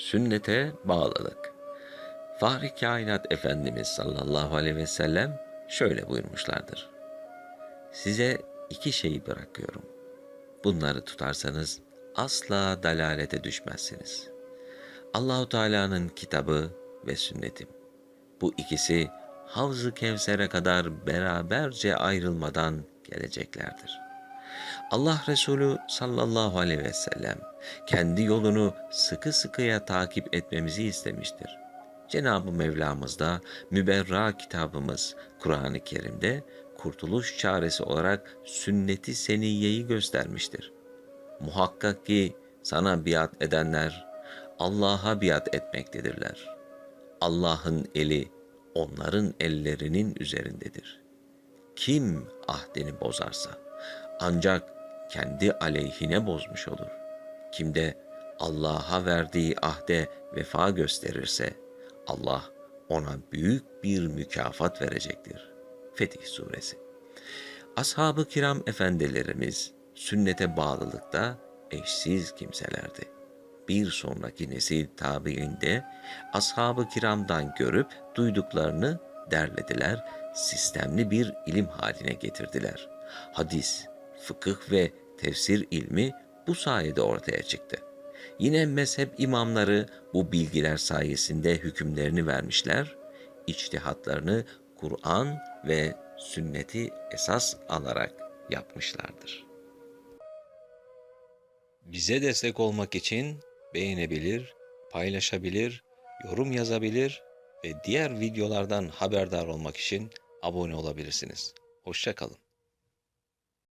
Sünnete bağlılık. Fahri Kainat Efendimiz sallallahu aleyhi ve sellem şöyle buyurmuşlardır. Size iki şeyi bırakıyorum. Bunları tutarsanız asla dalalete düşmezsiniz. Allahu Teala'nın kitabı ve sünnetim. Bu ikisi Havz-ı Kevser'e kadar beraberce ayrılmadan geleceklerdir. Allah Resulü sallallahu aleyhi ve sellem kendi yolunu sıkı sıkıya takip etmemizi istemiştir. Cenab-ı Mevlamız da müberra kitabımız Kur'an-ı Kerim'de kurtuluş çaresi olarak sünneti seniyeyi göstermiştir. Muhakkak ki sana biat edenler Allah'a biat etmektedirler. Allah'ın eli onların ellerinin üzerindedir. Kim ahdini bozarsa ancak kendi aleyhine bozmuş olur. Kim de Allah'a verdiği ahde vefa gösterirse Allah ona büyük bir mükafat verecektir. Fetih Suresi Ashab-ı kiram efendilerimiz sünnete bağlılıkta eşsiz kimselerdi. Bir sonraki nesil tabiinde ashab-ı kiramdan görüp duyduklarını derlediler, sistemli bir ilim haline getirdiler. Hadis, fıkıh ve tefsir ilmi bu sayede ortaya çıktı. Yine mezhep imamları bu bilgiler sayesinde hükümlerini vermişler, içtihatlarını Kur'an ve sünneti esas alarak yapmışlardır. Bize destek olmak için beğenebilir, paylaşabilir, yorum yazabilir ve diğer videolardan haberdar olmak için abone olabilirsiniz. Hoşçakalın.